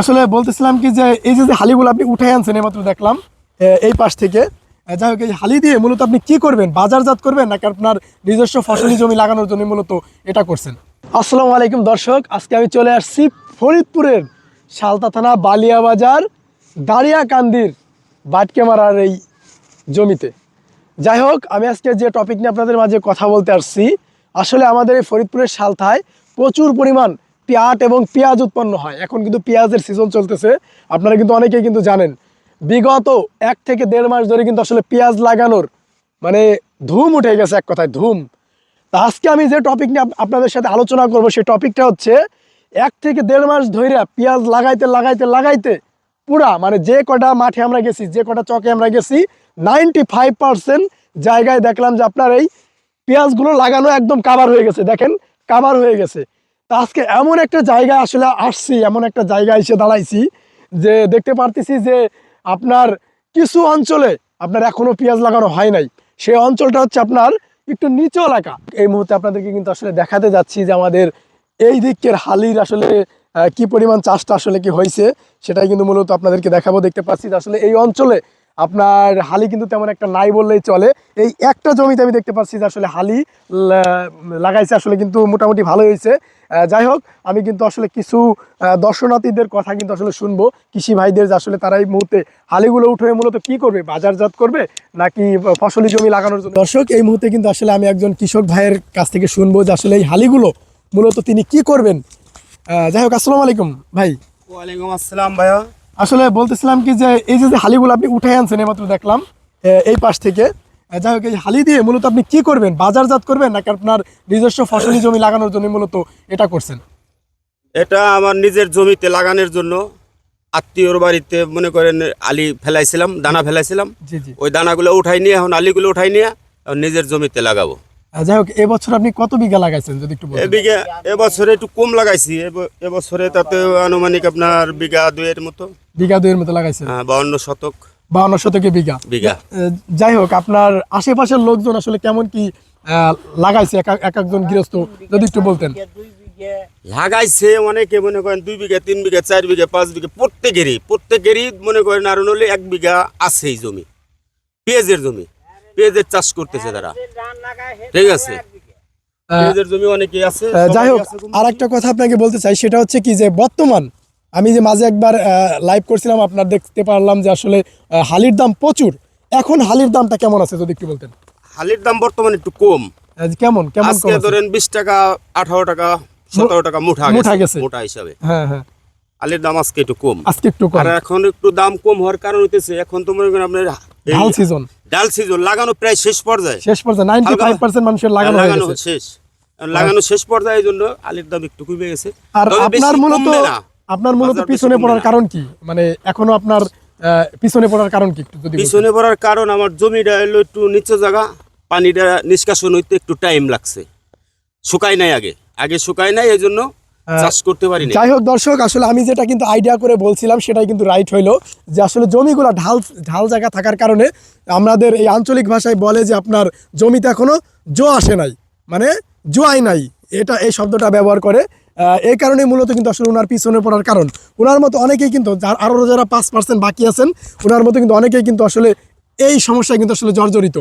আসলে বলতেছিলাম কি যে এই যে হালিগুলো আপনি উঠাই আনছেন এইমাত্র দেখলাম এই পাশ থেকে যাই হোক এই হালি দিয়ে মূলত আপনি কি করবেন? বাজারজাত করবেন নাকি আপনার নিজস্ব ফসলি জমি লাগানোর জন্য মূলত এটা করছেন? আসসালামু আলাইকুম দর্শক আজকে আমি চলে আসছি ফরিদপুরের শালতা থানা বালিয়া বাজার দাঁড়িয়াকান্দির বাটকে মারার এই জমিতে। যাই হোক আমি আজকে যে টপিক নিয়ে আপনাদের মাঝে কথা বলতে আসছি আসলে আমাদের এই ফরিদপুরের সালথায় প্রচুর পরিমাণ পেঁয়াজ এবং পেঁয়াজ উৎপন্ন হয়। এখন কিন্তু পেঁয়াজের সিজন চলতেছে। আপনারা কিন্তু অনেকেই কিন্তু জানেন, বিগত এক থেকে দেড় মাস ধরে কিন্তু আসলে পেঁয়াজ লাগানোর মানে ধুম উঠে গেছে এক কথায়, ধুম। তা আজকে আমি যে টপিক নিয়ে আপনাদের সাথে আলোচনা করব, সেই টপিকটা হচ্ছে এক থেকে দেড় মাস ধরে পেঁয়াজ লাগাইতে লাগাইতে লাগাইতে পুরা মানে যে কটা মাঠে আমরা গেছি, যে কটা চকে আমরা গেছি নাইনটি ফাইভ পার্সেন্ট জায়গায় দেখলাম যে আপনার এই পেঁয়াজগুলো লাগানো একদম কাবার হয়ে গেছে। দেখেন কাবার হয়ে গেছে। তা আজকে এমন একটা জায়গায় আসলে আসছি, এমন একটা জায়গায় এসে দাঁড়াইছি যে দেখতে পারতেছি যে আপনার কিছু অঞ্চলে আপনার এখনও পেঁয়াজ লাগানো হয় নাই। সেই অঞ্চলটা হচ্ছে আপনার একটু নিচু এলাকা। এই মুহূর্তে আপনাদেরকে কিন্তু আসলে দেখাতে যাচ্ছি যে আমাদের এই দিকের হালির আসলে কি পরিমাণ চাষটা আসলে কি হয়েছে, সেটাই কিন্তু মূলত আপনাদেরকে দেখাবো। দেখতে পাচ্ছি যে আসলে এই অঞ্চলে আপনার হালি কিন্তু তেমন একটা নাই বললেই চলে। এই একটা জমিতে আমি দেখতে পাচ্ছি যে আসলে হালি লাগাইছে আসলে কিন্তু মোটামুটি ভালো হয়েছে। যাই হোক, আমি কিন্তু আসলে কিছু দর্শনার্থীদের কথা কিন্তু আসলে শুনব। কৃষি ভাইদের যে আসলে তারা এই মুহূর্তে হালিগুলো উঠে মূলত কি করবে? বাজারজাত করবে? নাকি ফসলি জমি লাগানোর জন্য? দর্শক, এই মুহূর্তে কিন্তু আসলে আমি একজন কৃষক ভাইয়ের কাছ থেকে শুনব যে আসলে এই হালিগুলো মূলত তিনি কি করবেন। যাই হোক, আসসালামু আলাইকুম ভাই। ওয়ালাইকুম আসসালাম ভাইয়া। আসলে বলতেছিলাম কি যে এই যে যে হালিগুলো আপনি উঠে আনছেন এইমাত্র দেখলাম এই পাশ থেকে। যাই হোক এই হালি দিয়ে মূলত আপনি কি করবেন? বাজারজাত করবেন নাকি আপনার নিজস্ব ফসলি জমি লাগানোর জন্য মূলত এটা করছেন? এটা আমার নিজের জমিতে লাগানোর জন্য। আত্মীয়র বাড়িতে মনে করেন আলি ফেলাইছিলাম দানা ফেলাইছিলাম। ওই দানাগুলো উঠাই নিয়ে এখন আলিগুলো উঠাই নিয়ে নিজের জমিতে লাগাবো। যাই হোক এবছর আপনি কত বিঘা লাগাইছেন যদি একটু বিঘা এবছরে একটু কম লাগাইছি এব- এবছরে তাতে আনুমানিক আপনার বিঘা দুয়ের মতো। বিঘা দুইয়ের মতো লাগাইছেন হ্যাঁ, বাউন্ন শতক। বাউন্ন শতকে বিঘা। বিঘা। যাই হোক আপনার আশেপাশের লোকজন আসলে কেমন কি লাগাইছে? এক একজন গৃহস্থ যদি একটু বলতেন। লাগাইছে অনেকে মনে করেন দুই বিঘা তিন বিঘা চার বিঘা পাঁচ বিঘা প্রত্যেকেরই প্রত্যেকেরই মনে করেন আর হলে এক বিঘা আছেই জমি। পেঁয়াজের জমি। পেঁয়াজের চাষ করতেছে তারা। ঠিক আছে। পেঁয়াজের জমি অনেকে আছে যাই হোক আর একটা কথা আপনাকে বলতে চাই সেটা হচ্ছে কি যে বর্তমান আমি যে মাঝে একবার লাইভ করছিলাম আপনার দেখতে পারলাম যে আসলে হালির দাম প্রচুর। এখন হালির দামটা কেমন আছে যদি একটু বলতেন? হালির দাম বর্তমানে একটু কম। কেমন কেমন আজকে ধরেন বিশ টাকা আঠারো টাকা সতেরো টাকা মুঠা মুঠা গেছে। মোটা হিসাবে। হ্যাঁ হ্যাঁ। হালির দাম আজকে একটু কম। আজকে একটু কম। আর এখন একটু দাম কম হওয়ার কারণ হইতেছে এখন তো মনে করেন আপনার ঢাল সিজন ডাল সিজন লাগানো প্রায় শেষ পর্যায়ে। শেষ ফাইভ পার্সেন্ট মানুষের লাগানো লাগানো শেষ। লাগানো শেষ পর্যায়ে জন্য আলির দাম একটু কমে গেছে। আর আপনার মূলত। আপনার মূলত পিছনে পড়ার কারণ কি? মানে এখনও আপনার পিছনে পড়ার কারণ কি যদি পিছনে পড়ার কারণ আমার জমিটা হলো একটু নিচু জায়গা পানিটা নিষ্কাশন হইতে একটু টাইম লাগছে। শুকাই নাই আগে। আগে শুকাই নাই এই জন্য চাষ করতে পারিনি যাই হোক দর্শক আসলে আমি যেটা কিন্তু আইডিয়া করে বলছিলাম সেটাই কিন্তু রাইট হইল যে আসলে জমিগুলো ঢাল ঢাল জায়গা থাকার কারণে আমাদের এই আঞ্চলিক ভাষায় বলে যে আপনার জমিতে এখনও জো আসে নাই মানে জোয়াই নাই। এটা এই শব্দটা ব্যবহার করে এই কারণে মূলত কিন্তু আসলে ওনার পিছনে পড়ার কারণ। ওনার মতো অনেকেই কিন্তু যার আরও যারা পাঁচ পার্সেন্ট বাকি আছেন, ওনার মতো কিন্তু অনেকেই কিন্তু আসলে এই সমস্যায় কিন্তু আসলে জর্জরিত।